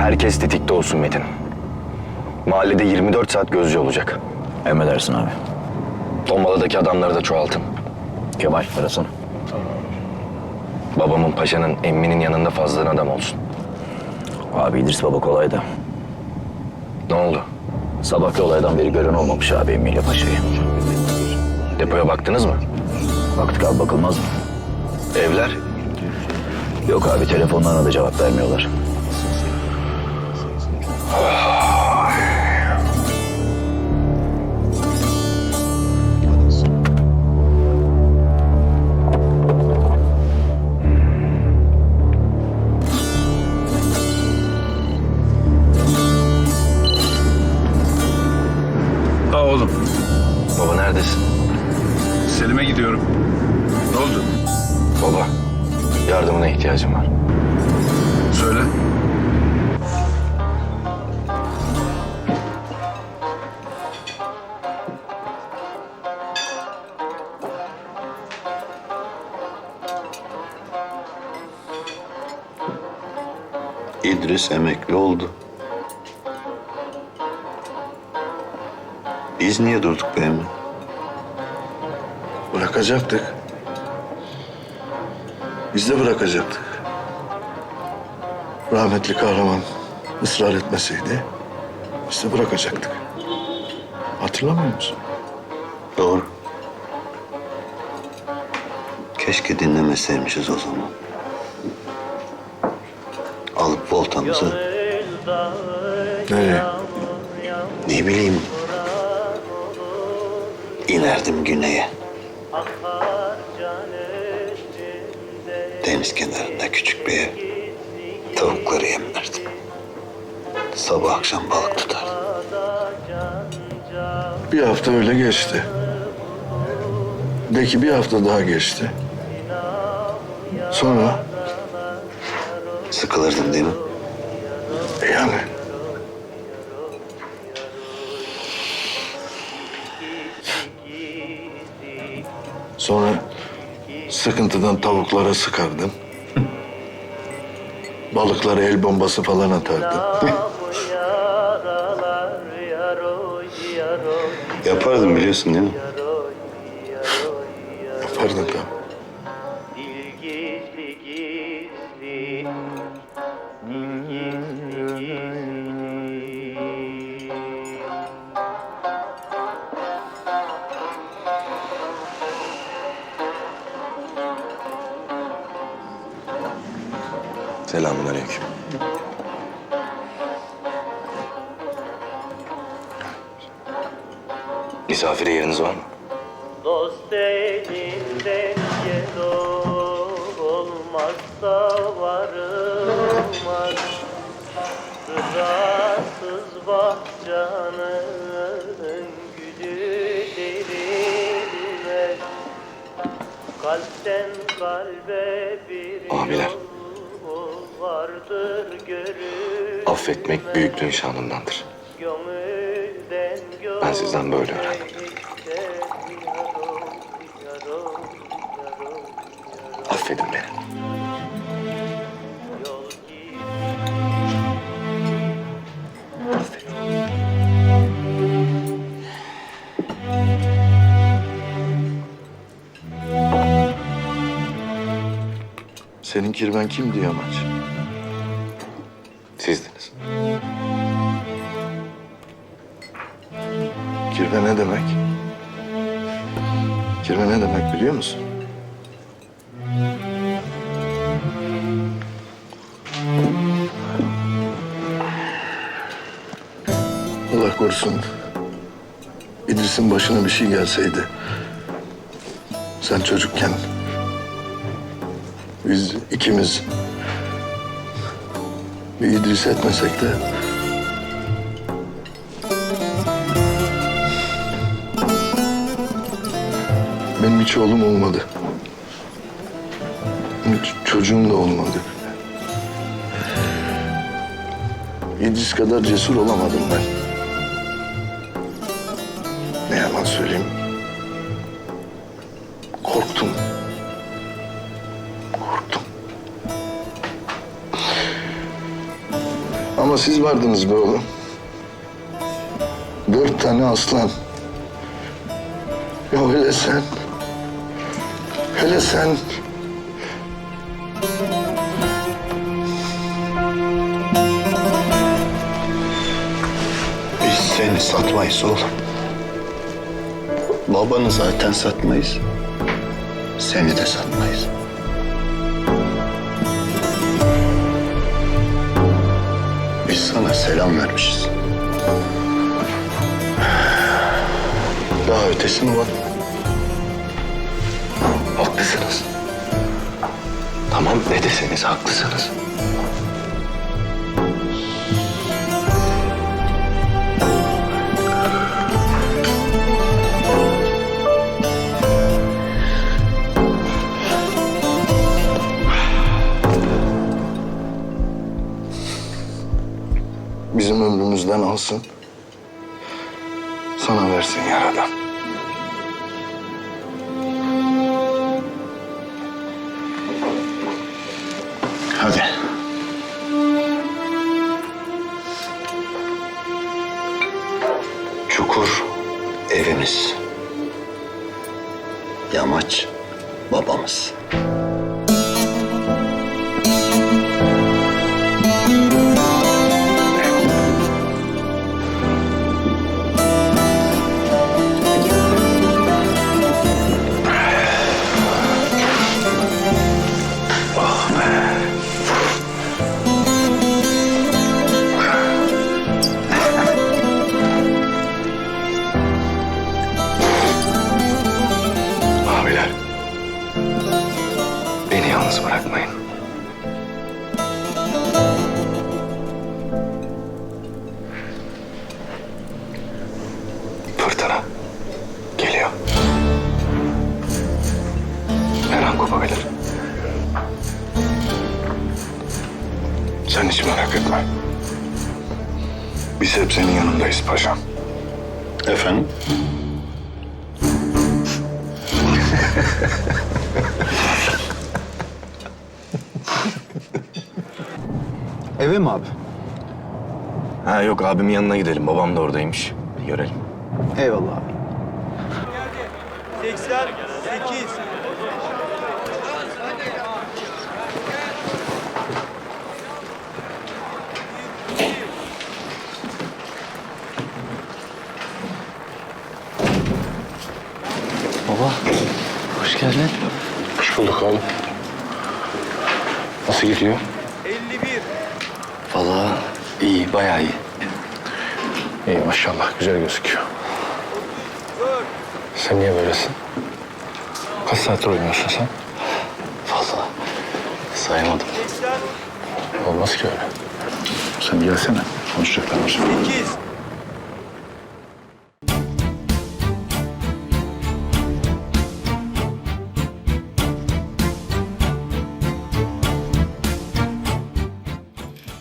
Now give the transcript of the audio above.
Herkes tetikte olsun Metin. Mahallede 24 saat gözcü olacak. Emredersin abi. Tombala'daki adamları da çoğaltın. Kemal arasana. Babamın, paşanın, emminin yanında fazladan adam olsun. Abi İdris Baba kolay da. Ne oldu? Sabahki olaydan beri gören olmamış abi emmiyle paşayı. Depoya baktınız mı? Baktık abi bakılmaz mı? Evler? Yok abi telefonlarına da cevap vermiyorlar. Neredesin? Selim'e gidiyorum. Ne oldu? Baba, yardımına ihtiyacım var. Söyle. İdris emekli oldu. Biz niye durduk be emmi? Bırakacaktık. Biz de bırakacaktık. Rahmetli kahraman ısrar etmeseydi biz de bırakacaktık. Hatırlamıyor musun? Doğru. Keşke dinlemeseymişiz o zaman. Alıp voltamızı Nereye? ne bileyim inerdim güneye. Deniz kenarında küçük bir ev. Tavukları yemlerdim. Sabah akşam balık tutardım. Bir hafta öyle geçti. De ki bir hafta daha geçti. Sonra Sıkılırdın değil mi? yani Sonra sıkıntıdan tavuklara sıkardım. Balıklara el bombası falan atardım. Yapardım biliyorsun değil mi? Yapardım tabii. Selamünaleyküm. Misafire yeriniz var mı? Dost elinden gel olmazsa varılmaz Sırasız bahçanın gülü derilmez Kalpten kalbe bir Abiler. yol Affetmek büyüklüğün şanındandır. Ben sizden böyle öğrendim. Affedin beni. Affedin. Senin kirven kim diye amaç? Sizdiniz. Kirve ne demek? Kirve ne demek biliyor musun? Allah korusun. İdris'in başına bir şey gelseydi. Sen çocukken. Biz ikimiz bir İdris etmesek de Benim hiç oğlum olmadı. Hiç çocuğum da olmadı. İdris kadar cesur olamadım ben. Ne yalan söyleyeyim. Korktum. Ama siz vardınız be oğlum. Dört tane aslan. Ya hele sen. Hele sen. Biz seni satmayız oğlum. Babanı zaten satmayız. Seni de satmayız. Sana selam vermişiz. Daha ötesi mi var? Haklısınız. Tamam ne deseniz haklısınız. Ömrümüzden alsın. Sana versin yaradan. Hadi. Çukur evimiz. Yamaç babamız. Beni yalnız bırakmayın. Fırtına geliyor. Her an kopabilir. Sen hiç merak etme. Biz hep senin yanındayız paşam. Efendim? Eve mi abi? Ha yok abimin yanına gidelim. Babam da oradaymış. Bir görelim. Eyvallah abi. 88 Nasıl gidiyor? 51 Vallahi iyi, bayağı iyi. İyi maşallah güzel gözüküyor. Sen niye böylesin? Kaç saattir oynuyorsun sen? Vallahi sayamadım. 80 Olmaz ki öyle. Sen gelsene. Konuşacaklar var. 8